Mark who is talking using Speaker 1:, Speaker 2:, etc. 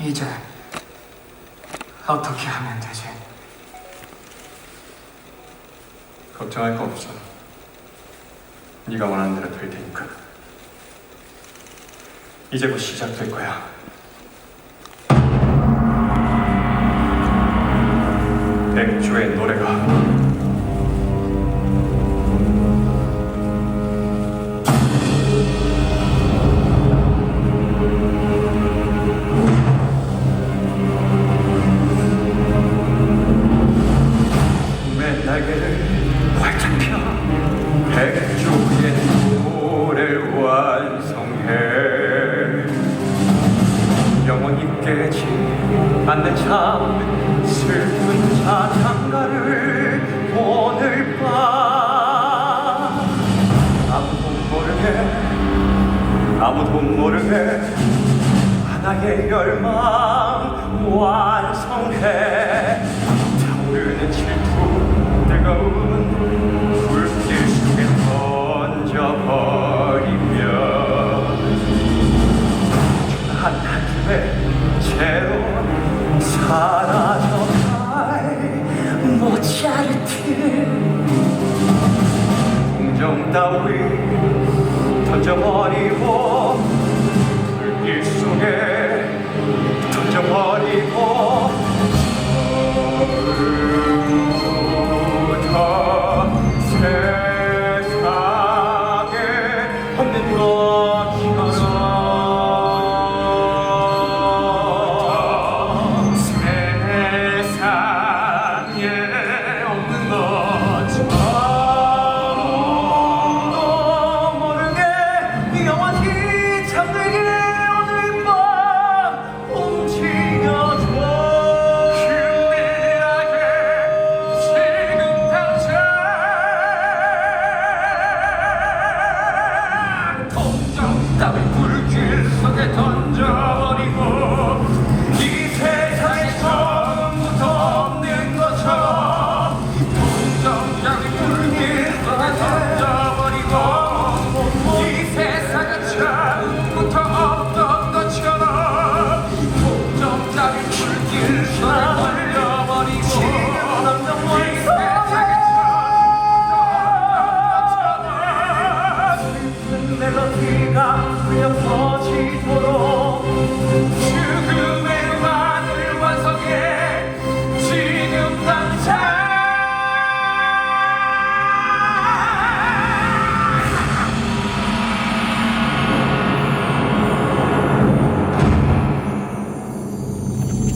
Speaker 1: 이제 어떻게 하면 되지?
Speaker 2: 걱정할 거 없어. 네가 원하는 대로 될 테니까. 이제 곧 시작될 거야. 백조의 노래가 영원히 깨지 않는 참 슬픈 자장가를 오늘 밤. 아무도 모르게 아무도 모르게 하나의 열망 완성해. 타오르는 질투 뜨거운 새로 사라져갈 모차르트. 풍정 따위 던져버리고 불길 속에 던져버리고 따위 물길 속에 던져.